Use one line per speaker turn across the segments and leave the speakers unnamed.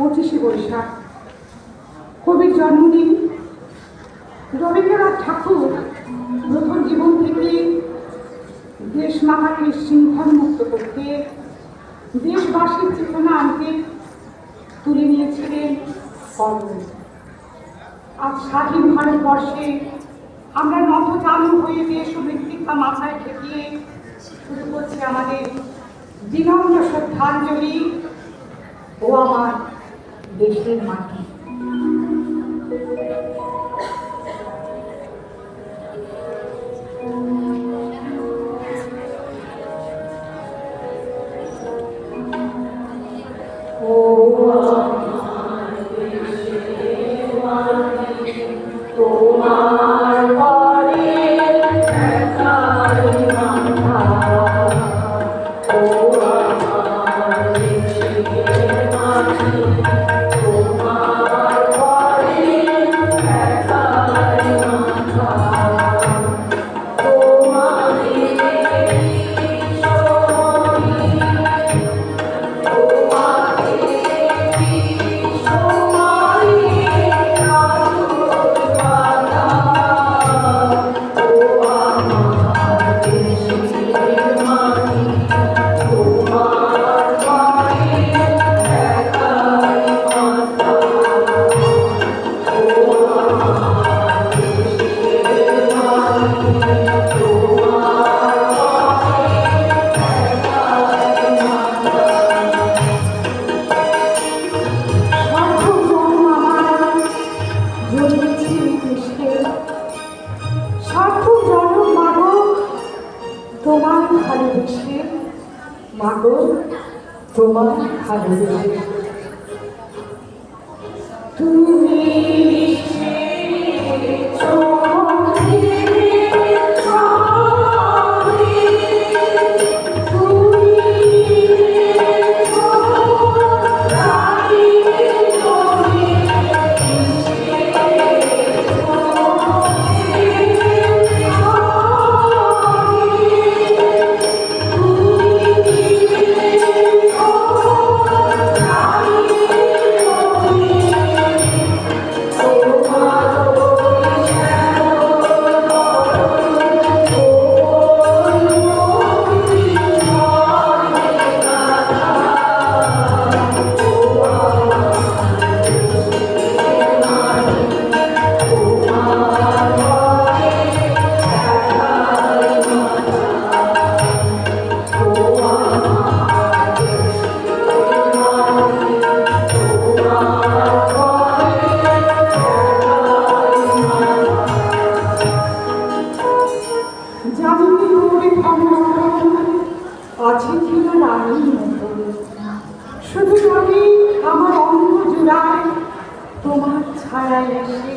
পঁচিশে বৈশাখ। কবির জন্মদিন। রবীন্দ্রনাথ ঠাকুর প্রথম জীবন থেকে দেশ মাতাকে মুক্ত করতে দেশবাসীর চেতনা আনতে তুলে নিয়েছিলেন কলম আজ স্বাধীন ভারতবর্ষে আমরা নত চালু হয়ে দেশ ও মৃত্তিকা মাথায় ঠেকিয়ে শুরু করছি আমাদের বিনম্র শ্রদ্ধাঞ্জলি ও আমার দেশের মাটি তোমার ভালোবেসে মাগো তোমার ভালোবেসে তুমি ধর্ম আছে কিনা রানীর মতো শুধু যদি আমার অঙ্গ জুড়ায় তোমার ছায়া এসে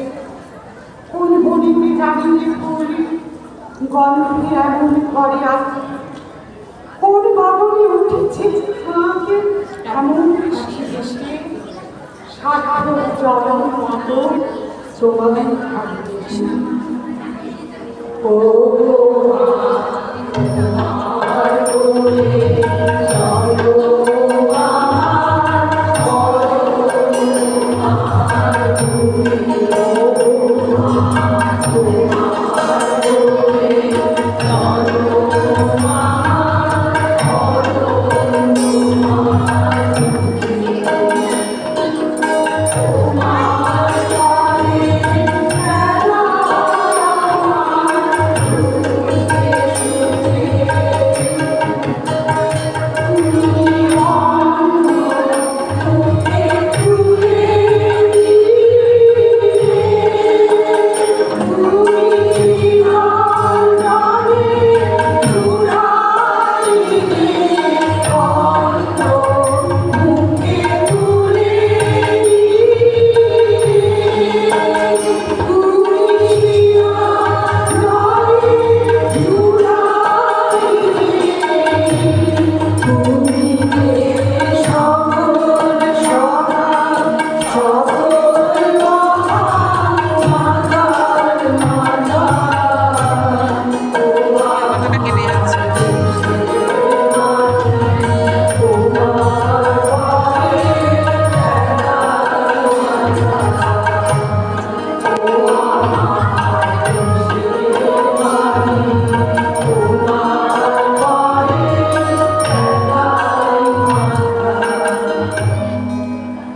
কোন বনিতে জানিয়ে ফুল গন্ধে এমন করে আছে কোন বাবনে উঠেছে আমাকে এমন হাসি হেসে সার্থক জলম মতো তোমায় ভালোবেসে ও